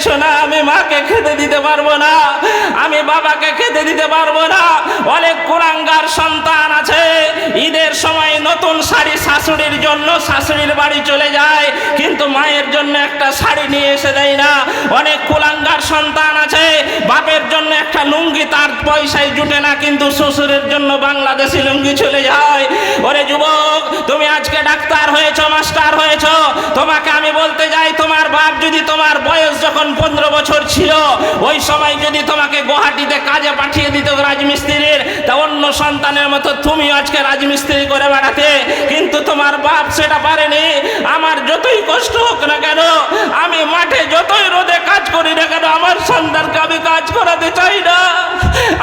চাইছো না, আমি মাকে খেতে দিতে পারব না, আমি বাবাকে খেতে দিতে পারব না। অনেক কুরাঙ্গার সন্তান আছে নতুন শাড়ি শাশুড়ির জন্য শাশুড়ির বাড়ি চলে যায়, কিন্তু মায়ের জন্য একটা শাড়ি নিয়ে এসে দেয় না। অনেক কুলাঙ্গার সন্তান আছে, বাপের জন্য একটা লুঙ্গি তার পয়সায় জুটে না, কিন্তু শ্বশুরের জন্য বাংলাদেশি লুঙ্গি চলে যায়। ওরে যুবক, তুমি আজকে ডাক্তার হয়েছো, মাস্টার হয়েছ, তোমাকে আমি বলতে যাই, তোমার বাপ যদি তোমার বয়স যখন পনেরো বছর ছিল, ওই সময় যদি তোমাকে গুয়াহাটিতে কাজে পাঠিয়ে দিত রাজমিস্ত্রির, তা অন্য সন্তানের মতো তুমি আজকে রাজমিস্ত্রি করে বেড়াতে কিন্তু তোমার বাপ সেটা পারেনি। আমার যতই কষ্ট হোক না কেন, আমি মাঠে যতই রোদে কাজ করি না কেন, আমার সন্তানকে আমি কাজ করাতে চাই না।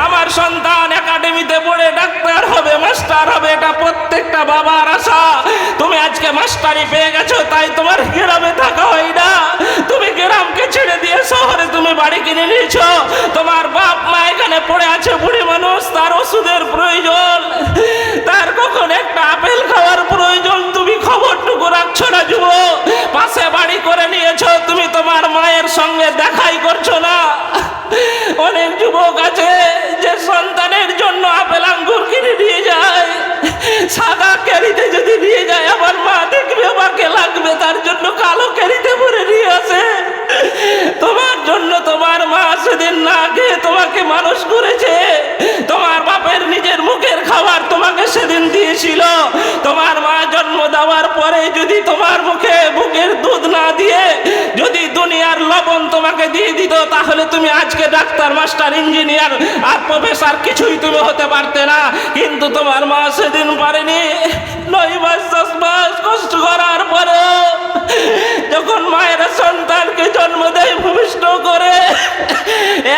আমার সন্তান একাডেমিতে পড়ে ডাক্তার হবে, মাস্টার হবে, এটা প্রত্যেকটা বাবার আশা। তুমি আজকে মাস্টারি পেয়ে গেছো, তাই তোমার গ্রামে থাকা হয় না। তুমি গ্রামকে ছেড়ে দিয়ে শহরে তুমি বাড়ি কিনে নিয়েছো। তোমার বাপ মা এখানে পড়ে আছে বুড়ি মানুষ, তার ওষুধের প্রয়োজন। তার কখন একটা আপেল খাওয়ার মুখে লবণ তোমাকে দিয়ে দিত, তাহলে তুমি আজকে ডাক্তার, মাস্টার, ইঞ্জিনিয়ার আর প্রফেসর কিছুই তুমি হতে পারতে না। কিন্তু তোমার মা সেদিন পারেনি। নয় মাস, দশ মাস কষ্ট করার পরেও যখন মায়ের সন্তানকে জন্ম দেয় ভূমিষ্ঠ করে,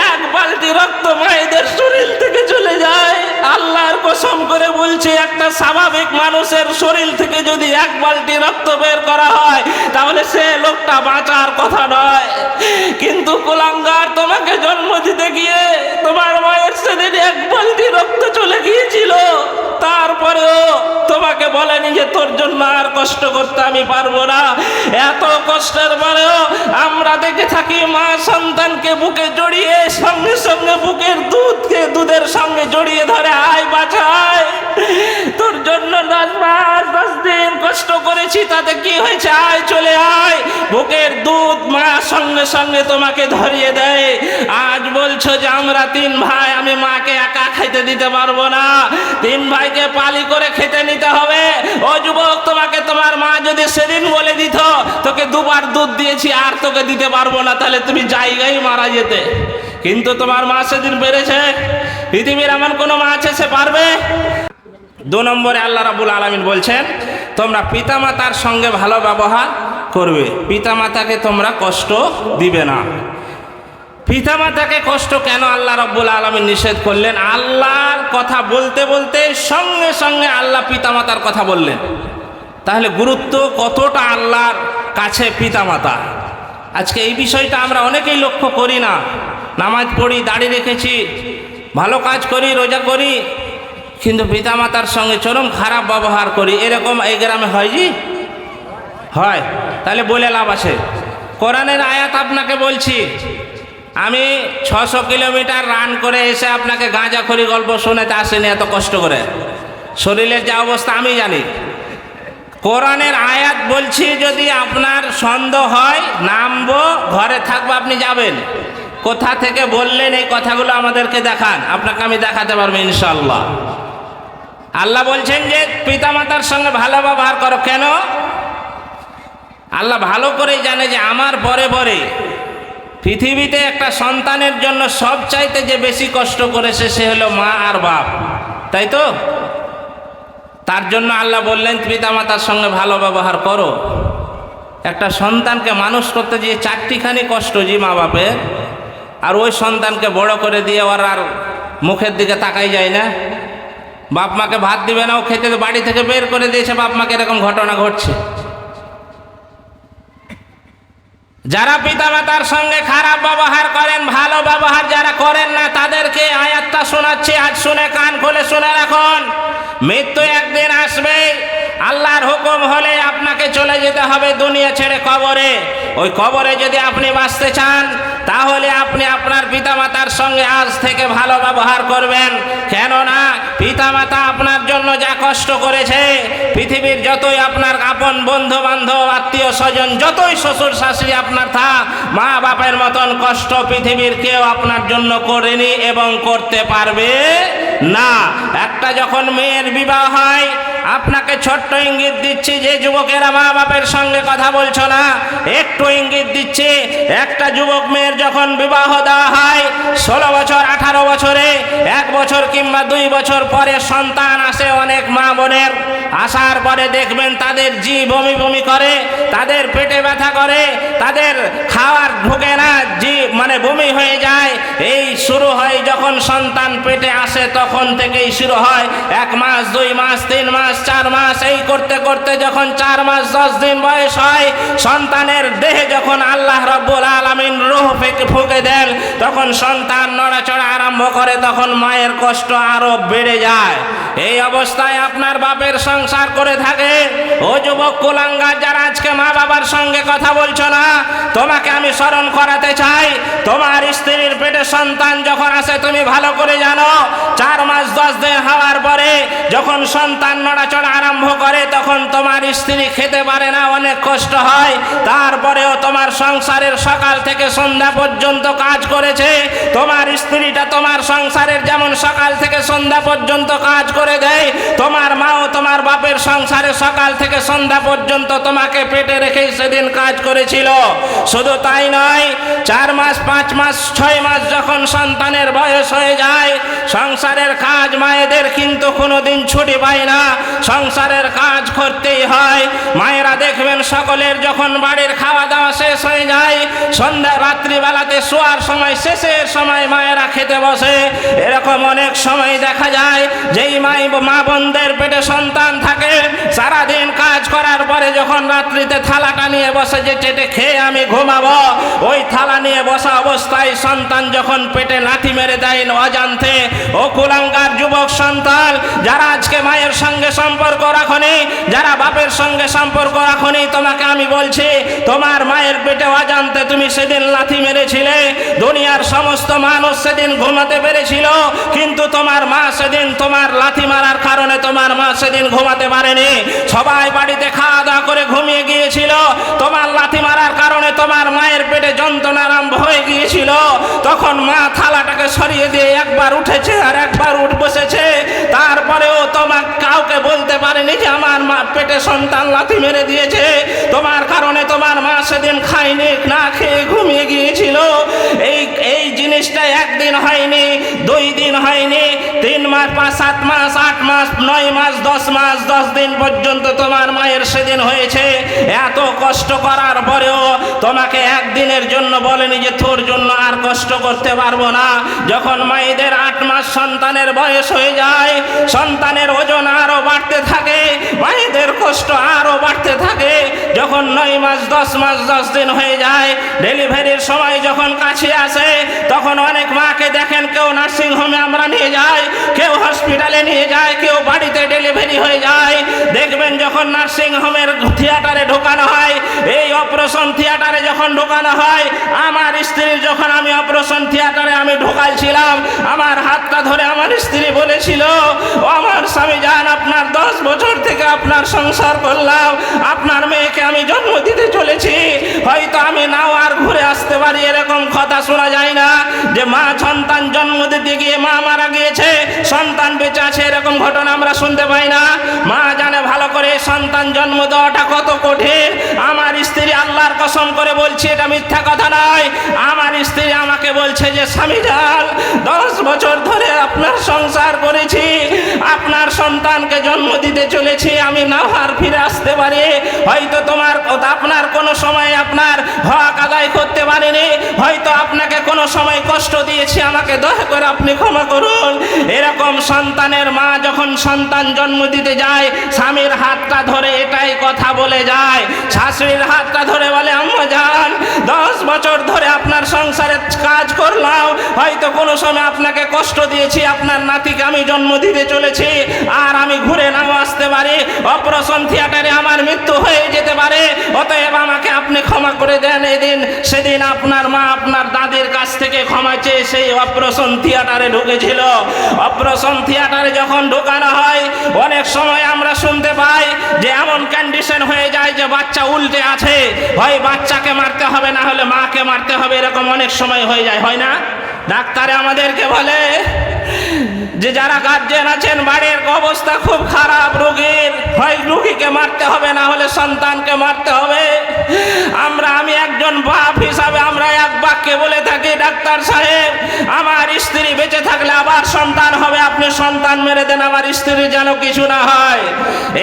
এক বালতি রক্ত মায়েদের শরীর থেকে চলে যায়। আল্লাহর কসম করে বলছে, একটা স্বাভাবিক মানুষের শরীর থেকে যদি এক বালতি রক্ত বের করা হয়, তাহলে সে লোকটা বাঁচার কথা নয়। কিন্তু কুলাঙ্গার তোমাকে জন্ম দিতে গিয়ে তোমার মায়ের সেদিন এক বালতি রক্ত চলে গিয়েছিল। তারপরেও তোমাকে বলেনি যে তোর জন্য আর কষ্ট করতে আমি পারব না। এত কষ্টের পরেও আমরা দেখে থাকি মা সন্তানকে বুকে জড়িয়ে সঙ্গে সঙ্গে বুকের দুধকে দুধের সঙ্গে জড়িয়ে ধরে, আয় বাঁচায় তোর জন্য দশ মাস, দশ দিন কষ্ট করেছি, তাতে কি হয়েছে? আয়, চলে আয়। বুকের দুধ মা সঙ্গে সঙ্গে তোমাকে ধরিয়ে দেয়। আজ বলছো যে আমরা তিন ভাই, আমি মাকে একা খাইতে দিতে পারব না। তিন ভাইকে পালি করে খেতে নিতে হবে। ও যুবক, তোমাকে তোমার মা যদি সেদিন বলে দিত, তোকে দুবার দুধ দিয়েছি, আর তোকে দিতে পারব না। তাহলে তুমি জায়গায় মারা যেতে। কিন্তু তোমার মা সেদিন বেড়েছে পৃথিবীর এমন কোনো মা আছে সে পারবে? দু নম্বরে আল্লাহ রাবুল আলমিন বলছেন তোমরা পিতামাতার সঙ্গে ভালো ব্যবহার করবে। পিতামাতাকে তোমরা কষ্ট দিবে না। পিতামাতাকে কষ্ট কেন আল্লাহ রব্বুল আলমী নিষেধ করলেন? আল্লাহর কথা বলতে বলতে সঙ্গে সঙ্গে আল্লাহ পিতামাতার কথা বললেন। তাহলে গুরুত্ব কতটা আল্লাহর কাছে পিতামাতা? আজকে এই বিষয়টা আমরা অনেকেই লক্ষ্য করি না। নামাজ পড়ি, দাড়ি রেখেছি, ভালো কাজ করি, রোজা করি কিন্তু পিতামাতার সঙ্গে চরম খারাপ ব্যবহার করি। এরকম এই গ্রামে হয় জি? হয়। তাহলে বলে লাভ আছে। কোরআনের আয়াত আপনাকে বলছি, আমি ছশো কিলোমিটার রান করে এসে আপনাকে গাঁজা গাঁজাখড়ি গল্প শোনাতে আসেনি এত কষ্ট করে। শরীরের যা অবস্থা আমি জানি। কোরআনের আয়াত বলছি, যদি আপনার সন্দেহ হয়, নামবো, ঘরে থাকব, আপনি যাবেন। কোথা থেকে বললেন এই কথাগুলো আমাদেরকে দেখান। আপনাকে আমি দেখাতে পারব ইনশাল্লাহ আল্লাহ বলছেন যে পিতামাতার সঙ্গে ভালো ব্যবহার করো। কেন? আল্লাহ ভালো করে জানে যে আমার পরে পরে পৃথিবীতে একটা সন্তানের জন্য সব চাইতে যে বেশি কষ্ট করেছে সে হলো মা আর বাপ। তাই তো? তার জন্য আল্লাহ বললেন, পিতামাতার সঙ্গে ভালো ব্যবহার করো। একটা সন্তানকে মানুষ করতে গিয়ে চারটিখানি কষ্ট জি মা বাপের, আর ওই সন্তানকে বড় করে দিয়ে ওর আর মুখের দিকে তাকাই যায় না। বাপ মাকে ভাত দিবে না, ও খেতে বাড়ি থেকে বের করে দিয়েছে, বাপ মাকে এরকম ঘটনা ঘটছে। যারা পিতামাতার সঙ্গে খারাপ ব্যবহার করেন, ভালো ব্যবহার যারা করেন না, তাদেরকে আয়াতটা শোনাচ্ছি, আজ শুনে কান খুলে শুনে রাখুন। মৃত্যু একদিন আসবে, আল্লাহর হুকুম হলে আপনাকে চলে যেতে হবে দুনিয়া ছেড়ে কবরে। ওই কবরে যদি আপনি বাঁচতে চান তাহলে আপনি আপনার পিতামাতার সঙ্গে আজ থেকে ভালো ব্যবহার করবেন। কেননা পিতামাতা আপনার জন্য যা কষ্ট করেছে, পৃথিবীর যতই আপনার আপন বন্ধু বান্ধব আত্মীয় স্বজন যতই শ্বশুর শাশুড়ি আপনার থাক মা বাপের মতন কষ্ট পৃথিবীর কেউ আপনার জন্য করেনি এবং করতে পারবে না। একটা যখন মেয়ের বিবাহ হয় আপনাকে ছোট্ট ইঙ্গিত দিচ্ছি, যে যুবকেরা মা বাপের সঙ্গে কথা বলছো না, একটু ইঙ্গিত দিচ্ছি, একটা যুবক মেয়ের যখন বিবাহ দেওয়া হয়, ষোলো বছর, আঠারো বছরে, এক বছর কিংবা দুই বছর পরে সন্তান আসে অনেক মা বোনের, আসার পরে দেখবেন তাদের জি বমি বমি করে, তাদের পেটে ব্যথা করে, তাদের খাওয়ার ঢুকে না জি মানে বমি হয়ে যায়, এই শুরু হয় যখন সন্তান পেটে আসে তখন থেকেই শুরু হয়, এক মাস, দুই মাস, তিন মাস চার মাস, এই করতে করতে যখন চার মাস, দশ দিন বয়স হয়, সন্তানের দেহে যখন আল্লাহ রব্বুল আলমিন রুহ ফেকে ফুঁকে দেন, তখন সন্তান নড়াচড়া আরম্ভ করে, তখন মায়ের কষ্ট আরও বেড়ে যায়। এই অবস্থায় আপনার বাপের সংসার করে থাকে। ও যুবক কুলাঙ্গার যারা আজকে মা বাবার সঙ্গে কথা বলছো না, তোমাকে আমি স্মরণ করাতে চাই। তোমার স্ত্রীর পেটে সন্তান যখন আসে তুমি ভালো করে জানো, চার মাস, দশ দিন হওয়ার পরে যখন সন্তান নড়াচড়া আরম্ভ করে, তখন তোমার স্ত্রী খেতে পারে না, অনেক কষ্ট হয়। তারপরেও তোমার সংসারের সকাল থেকে সন্ধ্যা পর্যন্ত কাজ করেছে। তোমার স্ত্রীটা তোমার সংসারের যেমন সকাল থেকে সন্ধ্যা পর্যন্ত কাজ করে দেয়, তোমার মাও তোমার বাপের সংসারে সকাল থেকে সন্ধ্যা পর্যন্ত তোমাকে পেটে রেখে সেদিন কাজ করেছিল। শুধু তাই নয়, চার মাস, পাঁচ মাস, ছয় মাস যখন সন্তানের বয়স হয়ে যায়, সংসারের কাজ মায়েদের কিন্তু কোনোদিন ছুটি পায় না। সংসারের কাজ করতেই হয়। মায়েরা দেখবেন সকলের যখন বাড়ির খাওয়া দাওয়া শেষ হয়ে যায়, সন্ধ্যা, রাত্রিবেলাতে শোয়ার সময়, শেষের সময় মায়েরা খেতে বসে। এরকম অনেক সময় দেখা যায়, যেই মাই, মা বোনদের পেটে সন্তান থাকে, সারাদিন কাজ করার পরে যখন রাত্রিতে থালাটা নিয়ে বসে যে চেটে খেয়ে আমি ঘুমাবো। ওই থালা নিয়ে বসা অবস্থায় সন্তান যখন পেটে লাথি মেরে দেয় অজান্তে, ও কুলাঙ্গার যুবক সন্তান, যারা আজকে মায়ের সঙ্গে সম্পর্ক রাখনি, যারা বাপের সঙ্গে সম্পর্ক রাখনি, তোমাকে আমি বলছি, তোমার মায়ের পেটে অজান্তে তুমি সেদিন লাথি মেরেছিলে, দুনিয়ার সমস্ত মানুষ সেদিন ঘুমাতে পেরেছিল, কিন্তু তোমার মা সেদিন তোমার লাথি মারার কারণে তোমার মা সেদিন ঘুমাতে পারেনি। সবাই বাড়িতে খাওয়া দাওয়া করে ঘুমিয়ে গিয়েছিল, তোমার লাথি মারার কারণে তোমার মায়ের পেটে যন্ত্রণা আরম্ভ হয়ে গিয়েছিল। তখন মা থালাটাকে সরিয়ে দিয়ে একবার উঠেছে আর একবার উঠ বসেছে। তারপরেও তোমার কাউকে বলতে পারেনি যে আমার মা পেটে সন্তান লাথি মেরে দিয়েছে। তোমার কারণে তোমার মা সেদিন খায়নি, না খেয়ে ঘুমিয়ে গিয়েছিল। এই জিনিসটা একদিন হয়নি, দুই দিন হয়নি, তিন মাস পাঁচ, সাত মাস, আট মাস, নয় মাস, দশ মাস, দশ দিন পর্যন্ত তোমার মায়ের সেদিন হয়েছে। এত কষ্ট করার পরেও তোমাকে একদিনের জন্য বলেনি যে তোর জন্য আর কষ্ট করতে পারব না। যখন মায়েদের আট মাস সন্তানের বয়স হয়ে যায়, সন্তানের ওজন আরও বাড়তে থাকে, মায়েদের কষ্ট আরও বাড়তে থাকে। যখন নয় মাস, দশ মাস, দশ দিন হয়ে যায়, ডেলিভারির সময় যখন কাছে আসে, তখন অনেক মাকে দেখেন কেউ নার্সিং হোমে আমরা নিয়ে যাই, কেউ হসপিটালে নিয়ে যায়, কেউ বাড়িতে ডেলিভারি হয়ে যায়, দেখবেন যখন নার্সিং হোমের থিয়েটারে ঢোকানো হয়, এই অপারেশন থিয়েটারে যখন ঢোকানো হয়, আমার স্ত্রী যখন আমি অপারেশন থিয়েটারে আমি ঢোকাইছিলাম, আমার হাতটা ধরে আমার স্ত্রী বলেছিল আমার স্বামী যান, আপনার দশ বছর থেকে আপনার সংসার করলাম। আপনার মেয়েকে আমি জন্ম দিতে চলেছি। হয়তো আমি নাও আর ঘুরে আসতে পারি, এরকম কথা শোনা যায় না। যে মা সন্তান জন্ম দিতে গিয়ে মা মারা গিয়েছে, সন্তান বেঁচে আছে, এরকম ঘটনা আমরা শুনতে পাই না। মা জানে ভালো করে সন্তান জন্ম দেওয়াটা কত কঠিন। আমার স্ত্রী আল্লাহর কসম করে বলছে, এটা মিথ্যা কথা নয়। আমার স্ত্রী আমাকে বলছে যে, স্বামী জাল দশ বছর ধরে আপনার সংসার করেছি। আপনার সন্তানকে জন্ম দিতে চলেছি। আমি না আর ফিরে আসতে পারে। হয়তো তোমার আপনার কোনো সময় আপনার হক আদায় করতে পারেনি। হয়তো আপনাকে কোনো সময় কষ্ট দিয়েছি। আমাকে দয়া করে আপনি ক্ষমা করুন। এরকম সন্তানের মা যখন সন্তান জন্ম দিতে যায়, স্বামীর হাতটা ধরে এটাই কথা বলে যায়। শাশুড়ির হাতটা ধরে বলে, আম্মা যান, দশ বছর ধরে আপনার সংসারে কাজ করলাম। হয়তো কোনো সময় আপনাকে কষ্ট দিয়েছি। আপনার নাতিকে আমি জন্ম দিতে চলেছি। আর আমি ঘুরে নাও আসতে পারি। অপারেশন থিয়েটারে আমার মৃত্যু হয়ে যেতে পারে, অতএব আমাকে আপনি ক্ষমা করে দেন এদিন। সেদিন আপনার মা আপনার দাদির কাছ থেকে ক্ষমা চেয়ে সেই অপারেশন থিয়েটারে ঢুকেছিল। অপারেশন থিয়েটারে যখন ঢোকানো হয়, অনেক সময় আমরা শুনতে পাই যে এমন কন্ডিশন হয়ে যায় যে বাচ্চা উল্টে আছে। হয় বাচ্চাকে মারতে হবে, না হলে মাকে মারতে হবে, এরকম অনেক সময় হয়ে যায়, হয় না? ডাক্তারে আমাদেরকে বলে যে যারা গার্জেন আছেন বাড়ির অবস্থা খুব খারাপ, রোগীর হয় রুগীকে মারতে হবে, না হলে সন্তানকে মারতে হবে। আমরা, আমি একজন বাপ হিসাবে আমরা এক বাক্যে বলে থাকি, ডাক্তার সাহেব, আমার স্ত্রী বেঁচে থাকলে আবার সন্তান হবে, আপনি সন্তান মেরে দেন, আমার স্ত্রী যেন কিছু না হয়।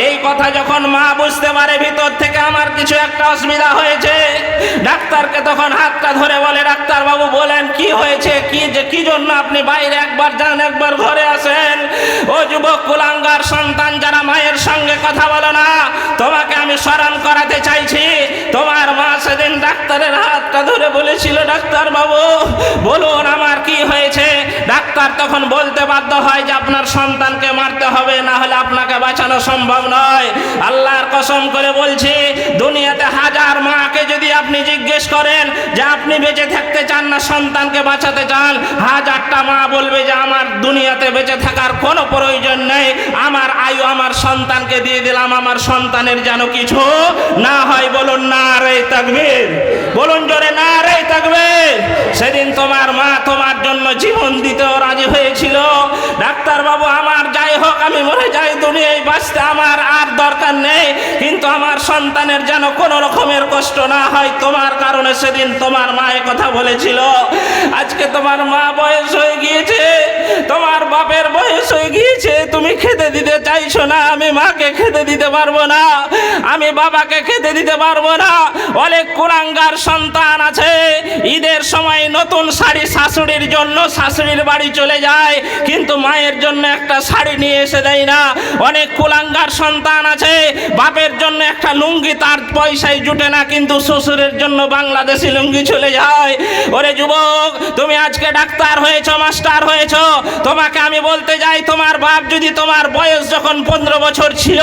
এই কথা যখন মা বুঝতে পারে, ভিতর থেকে আমার কিছু একটা অসুবিধা হয়েছে। ডাক্তারকে তখন হাতটা ধরে বলে ডাক্তার বাবু বলেন কি হয়েছে? কি যে, কি জন্য আপনি বাইরে একবার যান, একবার ঘরে আসেন ও যুবক কুলাঙ্গার সন্তান যারা মায়ের সঙ্গে কথা বলো না, তোমাকে আমি স্মরণ করাতে চাইছি। তোমার মা সেদিন ডাক্তারের হাতটা ধরে বলেছিল, ডাক্তার বাবু, বলুন আমার কি হয়েছে? ডাক্তার তখন বলতে বাধ্য হয় যে, আপনার সন্তানকে মারতে হবে, না হলে আপনাকে বাঁচানো সম্ভব নয়। আল্লাহর কসম করে বলছি, দুনিয়াতে হাজার মাকে জিজ্ঞেস করেন যে আপনি বেঁচে থাকতে চান না, সন্তানকে বাঁচাতে চান। হাজারটা মা বলবে যে আমার দুনিয়াতে বেঁচে থাকার কোনো প্রয়োজন নেই। আমার আয়ু আমার সন্তানকে দিয়ে দিলাম, আমার সন্তানের যেন কিছু না হয়। বলুন, না রে থাকবে বলুন জোরে, না রে থাকবে সেদিন তোমার মা তোমার জন্য জীবন দিতেও রাজি হয়েছিল। ডাক্তার বাবু আমার যাই হোক, আমি মরে যাই। দুনিয়ায় বাঁচতে আমার আর দরকার নেই, কিন্তু আমার সন্তানের যেন কোনো রকমের কষ্ট না হয়, তোমার কারণে সেদিন তোমার মা এ কথা বলেছিল। আজকে তোমার মা বয়স হয়ে গিয়েছে, তোমার বাপের বয়স হয়ে চাইছো না আমি মাকে খেতে দিতে পারব না। আমি বাবাকে খেতে দিতে পারব না। অনেক কুলাঙ্গার সন্তান আছে। ঈদের সময় নতুন শাড়ি শাশুড়ির জন্য শাশুড়ির বাড়ি চলে যায়। কিন্তু মায়ের জন্য একটা শাড়ি নিয়ে এসে দেয় না। অনেক কুলাঙ্গার সন্তান আছে। বাপের জন্য একটা লুঙ্গি তার পয়সায় জুটে না, কিন্তু শ্বশুরের জন্য বাংলাদেশি লুঙ্গি চলে যায়। ওরে যুবক, তুমি আজকে ডাক্তার হয়েছো, মাস্টার হয়েছ। তোমাকে আমি বলতে যাই, তোমার বাপ যদি তোমার বয়স যখন পনেরো বছর ছিল,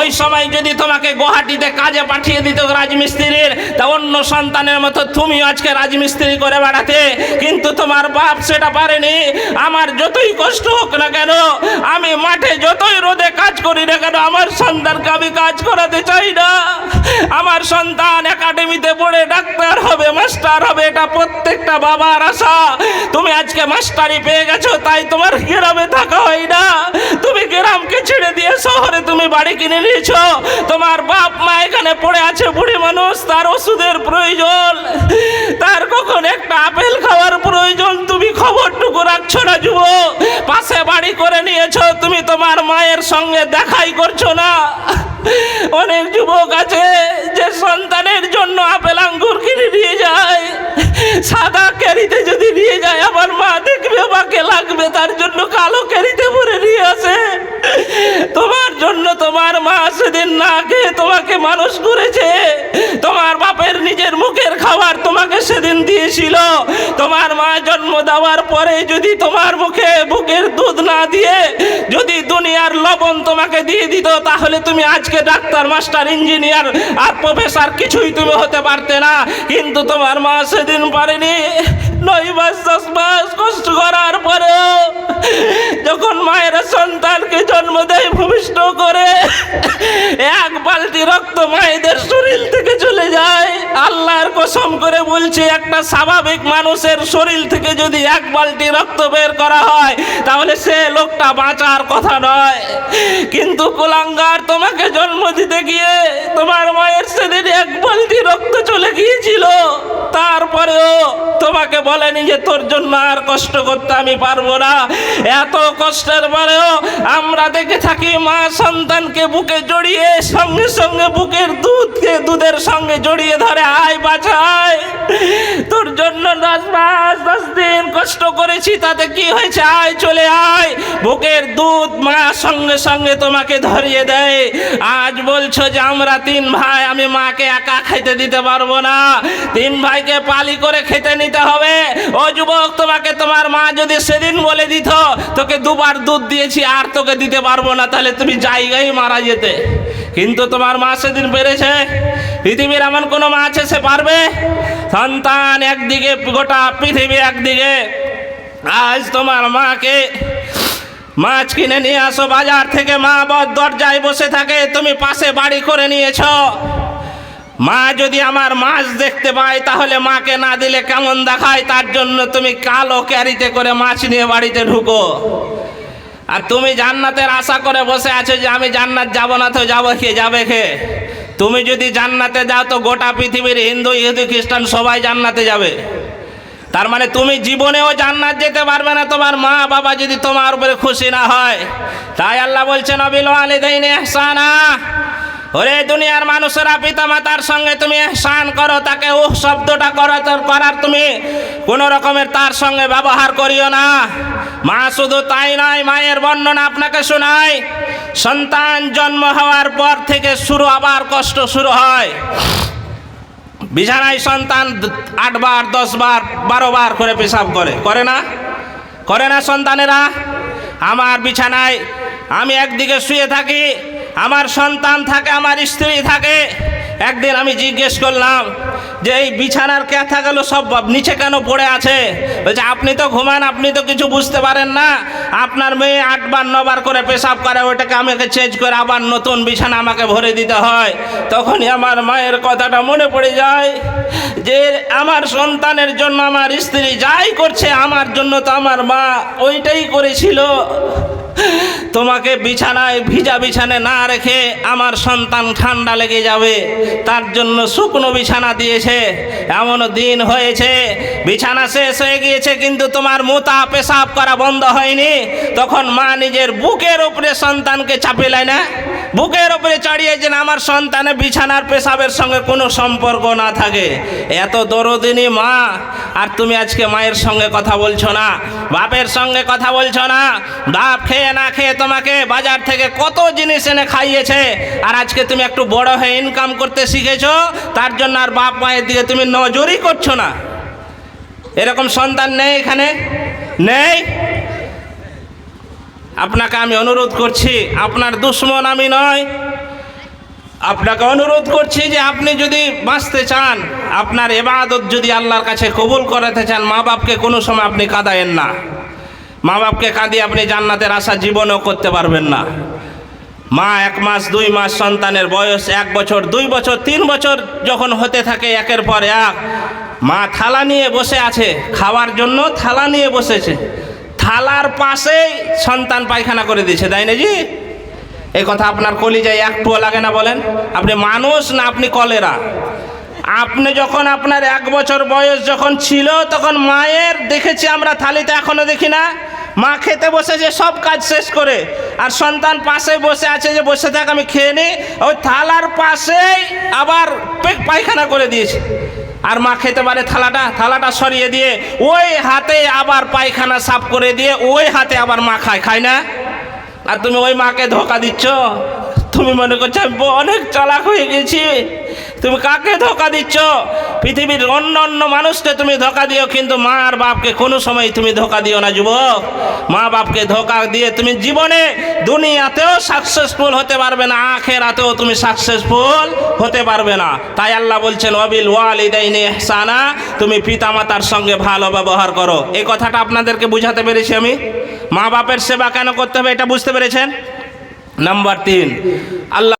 ওই সময় যদি তোমাকে গুয়াহাটিতে কাজে পাঠিয়ে দিত রাজমিস্ত্রির, তা অন্য সন্তানের মতো তুমি আজকে রাজমিস্ত্রি করে বেড়াতে। কিন্তু তোমার বাপ সেটা পারেনি। আমার যতই কষ্ট হোক না কেন, আমি মাঠে যতই রোদে কাজ করি না কেন, আমার সন্তানকে আমি কাজ করাতে চাই না। আমার সন্তান একাডেমিতে পড়ে ডাক্তার হবে, মাস্টার হবে, এটা প্রত্যেকটা বাবার আশা। তুমি আজকে মাস্টারি পেয়ে গেছো, তাই তোমার গ্রামে থাকা হয় না। তুমি গ্রামকে ছেড়ে দিয়ে শহরে তুমি বাড়ি কিনে নিয়েছ। তোমার বাপ মা এখানে পড়ে আছে বুড়ি মানুষ, তার ওষুধের প্রয়োজন। তার কখন একটা আপেল খাওয়ার প্রয়োজন, তুমি খবরটুকু রাখছো না যুব পাশে বাড়ি করে নিয়েছ, তুমি তোমার মায়ের সঙ্গে দেখাই করছ না। অনেক যুবক আছে, যে সন্তানের জন্য আপেল আঙ্গুর কিনে নিয়ে যায়, সাদা ক্যারিতে যদি নিয়ে যায়, আমার মা দেখবে বাকে লাগবে, তার জন্য কালো ক্যারিতে ভরে নিয়ে আসে। তোমার জন্য তোমার মা সেদিন না খেয়ে তোমাকে মানুষ করেছে। তোমার বাপের নিজের মুখের খাবার তোমাকে সেদিন দিয়েছিল। তোমার মা জন্ম দেওয়ার পরে যদি তোমার মুখে বুকের দুধ না দিয়ে দুনিয়ার লবণ তোমাকে দিয়ে দিত, তাহলে তুমি আজকে ডাক্তার, মাস্টার, ইঞ্জিনিয়ার আর প্রফেসর কিছুই তুমি হতে পারতে না। কিন্তু তোমার মা সেদিন পারেনি। নয় মাস, দশ মাস কষ্ট করার পরেও যখন মায়ের সন্তানকে জন্ম দেয় ভূমিষ্ঠ করে, এক বালতি রক্ত মায়েদের শরীর থেকে চলে যায়। আল্লাহর কসম করে বলছে, একটা স্বাভাবিক মানুষের শরীর থেকে যদি এক বালতি রক্ত বের করা হয়, তাহলে সে লোকটা বাঁচার কথা নয়। কিন্তু কুলাঙ্গার তোমাকে জন্ম দিতে গিয়ে তোমার মায়ের সেদিন এক বালতি রক্ত চলে গিয়েছিল। তারপরেও তোমাকে বলেনি যে তোর জন্য আর কষ্ট করতে আমি পারব না। এত কষ্টের পরেও আমরা দেখে থাকি মা সন্তানকে বুকে জড়িয়ে সঙ্গে সঙ্গে বুকের দুধকে দুধের সঙ্গে জড়িয়ে ধরে, আয় বাঁচায় তোর জন্য দশ মাস, দশ দিন কষ্ট করেছি, তাতে কি হয়েছে? আয়, চলে আয়। বুকের দুধ মা সঙ্গে সঙ্গে তোমাকে ধরিয়ে দেয়। আজ বলছো যে আমরা তিন ভাই আমি মাকে একা খাইতে দিতে পারব না। তিন ভাইকে পালি করে খেতে নিতে হবে। ও যুবক, তোমাকে তোমার মা যদি সেদিন বলে দিত, তোকে দুবার দুধ দিয়েছি, আর তোকে দিতে পারব না, তাহলে তুমি জায়গায় মারা যেতে। কিন্তু তোমার মা সেদিন পেরেছে পৃথিবীর এমন কোনো মা আছে সে পারবে? সন্তান একদিকে, গোটা পৃথিবী একদিকে। আজ তোমার মাকে মাছ কিনে নিয়ে আসো, বাজার থেকে মা বদ দরজায় বসে থাকে। তুমি পাশে বাড়ি করে নিয়েছ। মা যদি আমার মাছ দেখতে পায়, তাহলে মাকে না দিলে কেমন দেখায়? তার জন্য তুমি কালো ক্যারিতে করে মাছ নিয়ে বাড়িতে ঢুকো। আর তুমি জান্নাতের আশা করে বসে আছো যে আমি জান্নাত যাব না তো যাব কে? যাবে কে? তুমি যদি জান্নাতে যাও তো গোটা পৃথিবীর হিন্দু, ইহুদি, খ্রিস্টান সবাই জান্নাতে যাবে। তার মানে তুমি জীবনেও জান্নাত যেতে পারবে না। তোমার মা বাবা যদি তোমার উপরে খুশি না হয়, তাই আল্লাহ বলছেন, অবিল আলিদাইন এহসানা ওরে দুনিয়ার মানুষেরা পিতা মাতার সঙ্গে তুমি এহসান করো, তাকে উহ শব্দটা করা করার তুমি কোনো রকমের তার সঙ্গে ব্যবহার করিও না। মা শুধু তাই নয়, মায়ের বর্ণনা আপনাকে শোনায় সন্তান জন্ম হওয়ার পর থেকে শুরু, আবার কষ্ট শুরু হয়। বিছানায় সন্তান আটবার, দশবার বারো বার করে পেশাব করে। করে না? করে না সন্তানেরা? আমার বিছানায় আমি একদিকে শুয়ে থাকি আমার সন্তান থাকে, আমার স্ত্রী থাকে। একদিন আমি জিজ্ঞেস করলাম যে, এই বিছানার ক্যাথাগুলো সব নিচে কেন পড়ে আছে? বলছে, আপনি তো ঘুমান, আপনি তো কিছু বুঝতে পারেন না। আপনার মেয়ে আটবার, নবার করে পেশাব করে ওটাকে আমাকে চেঞ্জ করে আবার নতুন বিছানা আমাকে ভরে দিতে হয়। তখনই আমার মায়ের কথাটা মনে পড়ে যায় যে, আমার সন্তানের জন্য আমার স্ত্রী যাই করছে, আমার জন্য তো আমার মা ওইটাই করেছিল। তোমাকে বিছানায় ভিজা বিছানে না রেখে আমার সন্তান ঠান্ডা লেগে যাবে। তার জন্য শুকনো বিছানা দিয়েছে। এমন দিন হয়েছে, বিছানা শেষ হয়ে গিয়েছে, কিন্তু তোমার মোতা পেশাব করা বন্ধ হয়নি। তখন মা নিজের বুকের উপরে সন্তানকে চাপিলায় না বুকের উপরে চড়িয়েছেন আমার সন্তানের বিছানার পেশাবের সঙ্গে কোনো সম্পর্ক না থাকে। এত দরদিনী মা, আর তুমি আজকে মায়ের সঙ্গে কথা বলছো না, বাপের সঙ্গে কথা বলছো না। বাপ খেয়ে না খেয়ে তোমাকে বাজার থেকে কত জিনিস এনে খাইয়েছে, আর আজকে তুমি একটু বড় হয়ে ইনকাম করতে শিখেছো, তার জন্য আর বাপ মায়ের দিকে তুমি নজরই করছ না। এরকম সন্তান নেই এখানে? নেই? আপনাকে আমি অনুরোধ করছি, আপনার দুশ্মন আমি নয়। আপনাকে অনুরোধ করছি যে আপনি যদি বাঁচতে চান, আপনার এবাদত যদি আল্লাহর কাছে কবুল করাতে চান, মা বাপকে কোনো সময় আপনি কাঁদায়েন না। মা বাপকে কাঁদিয়ে আপনি জান্নাতের আশা জীবনেও করতে পারবেন না। মা এক মাস, দুই মাস সন্তানের বয়স এক বছর, দুই বছর, তিন বছর যখন হতে থাকে একের পর এক, মা থালা নিয়ে বসে আছে, খাওয়ার জন্য থালা নিয়ে বসেছে। থালার পাশেই সন্তান পায়খানা করে দিয়েছে, তাই না জি? এই কথা আপনার কলিজায় একটুও লাগে না বলেন? আপনি মানুষ না আপনি কলেরা? আপনি যখন আপনার এক বছর বয়স যখন ছিল, তখন মায়ের দেখেছি আমরা থালিতে এখনও দেখি না। মা খেতে বসেছে সব কাজ শেষ করে, আর সন্তান পাশে বসে আছে যে বসে থাক, আমি খেয়ে নিই ওই থালার পাশেই আবার পায়খানা করে দিয়েছে। আর মা খেতে পারে থালাটা থালাটা সরিয়ে দিয়ে, ওই হাতে আবার পায়খানা সাফ করে দিয়ে ওই হাতে আবার মা খায় খায় না? আর তুমি ওই মাকে ধোকা দিচ্ছ? তুমি মনে করছ আমি অনেক চালাক হয়ে গেছি। তুমি কাকে ধোকা দিচ্ছ? পৃথিবীর অন্য অন্য মানুষকে তুমি ধোকা দিও, কিন্তু মা আর বাপকে কোনো সময় তুমি ধোকা দিও না, যুবক। মা বাপকে ধোকা দিয়ে তুমি জীবনে দুনিয়াতেও সাকসেসফুল হতে পারবে না, আখেরাতেও তুমি সাকসেসফুল হতে পারবে না। তাই আল্লাহ বলছেন, অবিল ওয়াল ওয়ালিদাইনি ইহসানা তুমি পিতামাতার সঙ্গে ভালো ব্যবহার করো। এই কথাটা আপনাদেরকে বুঝাতে পেরেছি আমি। মা বাপের সেবা কেন করতে হবে এটা বুঝতে পেরেছেন? নাম্বার তিন, আল্লাহ